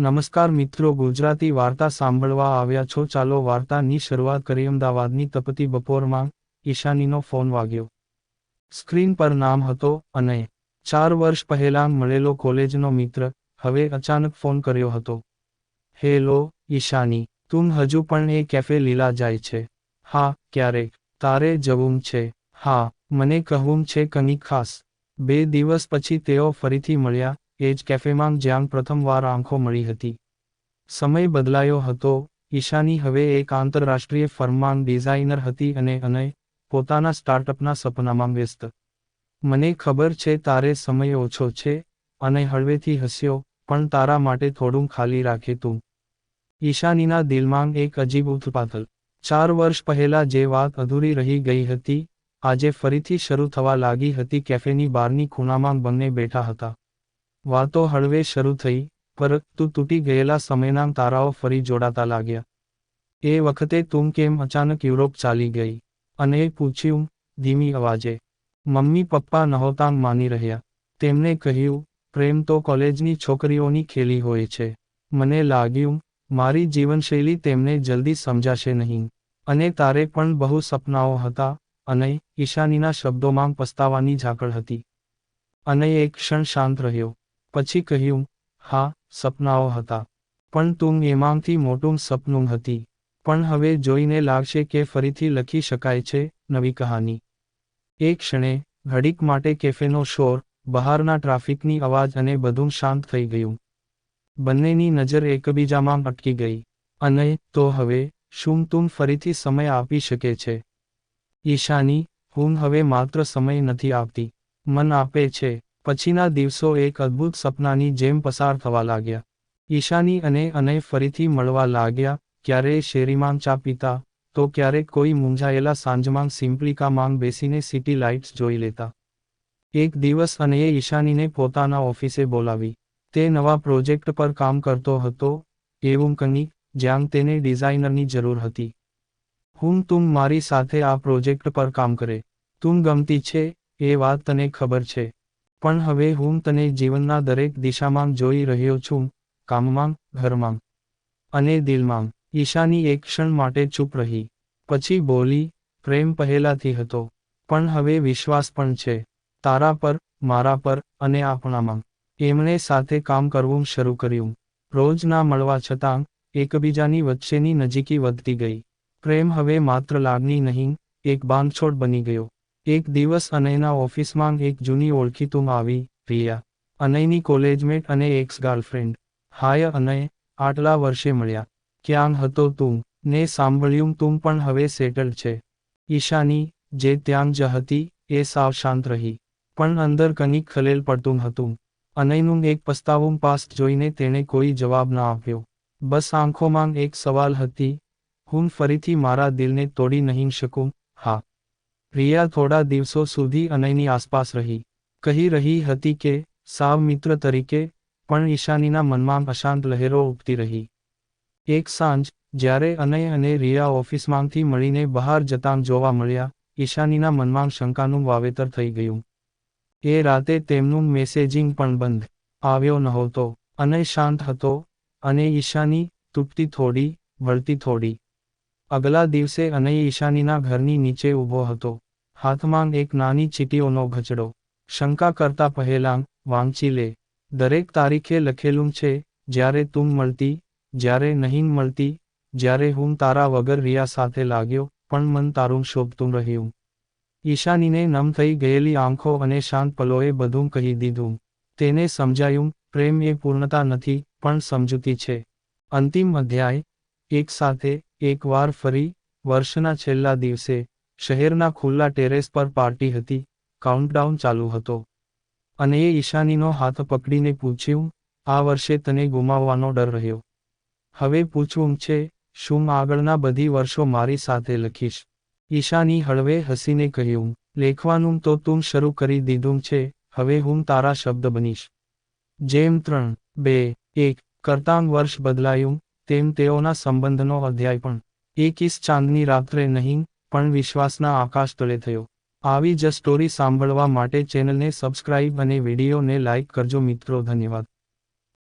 નમસ્કાર મિત્રો, ગુજરાતી વાર્તા સાંભળવા આવ્યા છો. ચાલો વાર્તાની શરૂઆત કરી અમદાવાદની તપતી બપોરમાં ઈશાનીનો ફોન વાગ્યો. સ્ક્રીન પર નામ હતો અને ચાર વર્ષ પહેલાં મળેલો કોલેજનો મિત્ર હવે અચાનક ફોન કર્યો હતો. હેલો, ઈશાની, તું હજુ પણ એ કેફે લીલા જાય છે? હા, ક્યારેક. તારે જવું છે? હા, મને કહવું છે કંઈક ખાસ. બે દિવસ પછી તેઓ ફરીથી મળ્યા એ જ કેફેમાં જ્યાં પ્રથમવાર આંખો મળી હતી. સમય બદલાયો હતો. ઈશાની હવે એક આંતરરાષ્ટ્રીય ફર્મમાં ડિઝાઇનર હતી અને અને પોતાના સ્ટાર્ટઅપના સપનામાં વ્યસ્ત. મને ખબર છે તારે સમય ઓછો છે અને હળવેથી હસ્યો, પણ તારા માટે થોડું ખાલી રાખે તું. ઈશાનીના દિલમાં એક અજીબ ઉથપાથલ ચાર વર્ષ પહેલા જે વાત અધૂરી રહી ગઈ હતી, આજે ફરીથી શરૂ થવા લાગી હતી કેફેની બહારની ખૂણામાં બંને બેઠા હતા. વાતો હળવે શરૂ થઈ, પરંતુ તૂટી ગયેલા સમયના તારાઓ ફરી જોડાતા લાગ્યા. એ વખતે તું કેમ અચાનક યુરોપ ચાલી ગઈ? અને પૂછ્યું, ધીમી અવાજે. મમ્મી પપ્પા નહોતા માની રહ્યા. તેમણે કહ્યું, પ્રેમ તો કોલેજની છોકરીઓની ખેલી હોય છે. મને લાગ્યું, મારી જીવનશૈલી તેમને જલ્દી સમજાશે નહીં. અને તારે પણ બહુ સપનાઓ હતા અને ઈશાનીના શબ્દોમાં પસ્તાવાની ઝાકળ હતી. અને એક ક્ષણ શાંત રહ્યો. પછી કહ્યું, હા, સપનાઓ હતા. પણ તું એમાંથી મોટું સપનું હતી. પણ હવે જોઈને લાગશે કે ફરીથી લખી શકાય છે, નવી કહાની. એ ક્ષણે, ઘડીક માટે કેફેનો શોર, બહારના ટ્રાફિકની અવાજ અને બધું શાંત થઈ ગયું. બંનેની નજર એકબીજામાં અટકી ગઈ. અને તો હવે, શું તું ફરીથી સમય આપી શકે છે? ઈશાની, હું હવે માત્ર સમય નથી આપતી. મન આપે છે. પછીના દિવસો એક અદ્ભુત સપનાની જેમ પસાર થવા લાગ્યા. ઈશાની અને અને ફરીથી મળવા લાગ્યા ક્યારેય શેરીમાં ચા પીતા? તો ક્યારેક કોઈ મૂંઝાયેલા સાંજમાં સિમ્પ્લિકામાં બેસીને સિટી લાઇટ્સ જોઈ લેતા. એક દિવસ અને એ ઈશાનીને પોતાના ઓફિસે બોલાવી. તે નવા પ્રોજેક્ટ પર કામ કરતો હતો. એવું કંઈક જ્યાં તેને ડિઝાઇનરની જરૂર હતી. હું તું મારી સાથે આ પ્રોજેક્ટ પર કામ કરે. તું ગમતી છે? એ વાત તને ખબર છે. પણ હવે હું તને જીવનના દરેક દિશામાં જોઈ રહ્યો છું, કામમાં, ઘરમાં અને દિલમાં. ઈશાની એક ક્ષણ માટે ચૂપ રહી. પછી બોલી, પ્રેમ પહેલાથી હતો, પણ હવે વિશ્વાસ પણ છે. તારા પર, મારા પર અને આપણામાં. એમણે સાથે કામ કરવું શરૂ કર્યું. રોજ ના મળવા છતાં, એકબીજાની વચ્ચેની નજીકી વધતી ગઈ. પ્રેમ હવે માત્ર લાગણી નહીં, એક બાંધછોડ બની ગયો. એક દિવસ અનયના ઓફિસમાં એક જૂની ઓળખીતું આવી રિયા અનયની કોલેજમેટ અને એક્સ ગર્લફ્રેન્ડ હાય અનય, આટલા વર્ષે મળ્યા. ક્યાં હતો તું? ને સાંભળ્યું, તું પણ હવે સેટલ છે. ઈશાની, જે ત્યાં જ હતી, એ સાવ શાંત રહી. પણ અંદર કનિક ખલેલ પડતું હતું. અનયનું એક પસ્તાવું પાસ્ટ જોઈને તેણે કોઈ જવાબ ન આપ્યો. બસ આંખોમાં એક સવાલ હતી, હું ફરીથી મારા દિલને તોડી નહીં શકું? હા. રિયા થોડા દિવસો સુધી અનયની આસપાસ રહી. કહી રહી હતી કે, સાવ મિત્ર તરીકે, પણ ઈશાનીના મનમાં અશાંત લહેરો ઉપતી રહી. એક સાંજ, જ્યારે અનય અને રિયા ઓફિસમાંથી મળીને બહાર જતાં જોવા મળ્યા, ઈશાનીના મનમાં શંકાનું વાવેતર થઈ ગયું. એ રાતે તેમનું મેસેજિંગ પણ બંધ. આવ્યો નહોતો. અનય શાંત હતો, અને ઈશાની તૂટતી થોડી, વળતી થોડી. અગલા દિવસે અનય ઈશાનીના ઘરની નીચે ઊભો હતો. હાથમાં એક નાની ચીટીઓનો ઘચડો શંકા કરતા પહેલાં, વાંચી લે. દરેક તારીખે લખેલું છે, જ્યારે તું મળતી, જ્યારે નહીં મળતી, જ્યારે હું તારા વગર રિયા સાથે લાગ્યો, પણ મન તારું શોભતું રહ્યું. ઈશાનીને નમ થઈ ગયેલી આંખો અને શાંત પલોએ બધું કહી દીધું. તેને સમજાયું, પ્રેમ એ પૂર્ણતા નથી, પણ સમજૂતી છે. અંતિમ અધ્યાય, એક સાથે એકવાર ફરી, વર્ષના છેલ્લા દિવસે શહેરના ખુલ્લા ટેરેસ પર પાર્ટી હતી કાઉન્ટડાઉન ચાલુ હતો. અને એ ઈશાનીનો હાથ પકડીને પૂછ્યું, આ વર્ષે તને ગુમાવવાનો ડર રહ્યો? હવે પૂછવું છે, શું આગળના બધી વર્ષો મારી સાથે લખીશ? ઈશાની હળવે હસીને કહ્યું, લેખવાનું તો તું શરૂ કરી દીધું છે, હવે હું તારા શબ્દ બનીશ. જેમ ત્રણ, બે, એક, કરતાં વર્ષ બદલાયું, તેમ તેઓના સંબંધનો અધ્યાય પણ. એક કિસ ચાંદની રાત્રે નહીં પણ વિશ્વાસના આકાશ તળે થયો. આવી જ સ્ટોરી સાંભળવા માટે ચેનલને સબસ્ક્રાઇબ અને વિડીયોને લાઇક કરજો મિત્રો, ધન્યવાદ.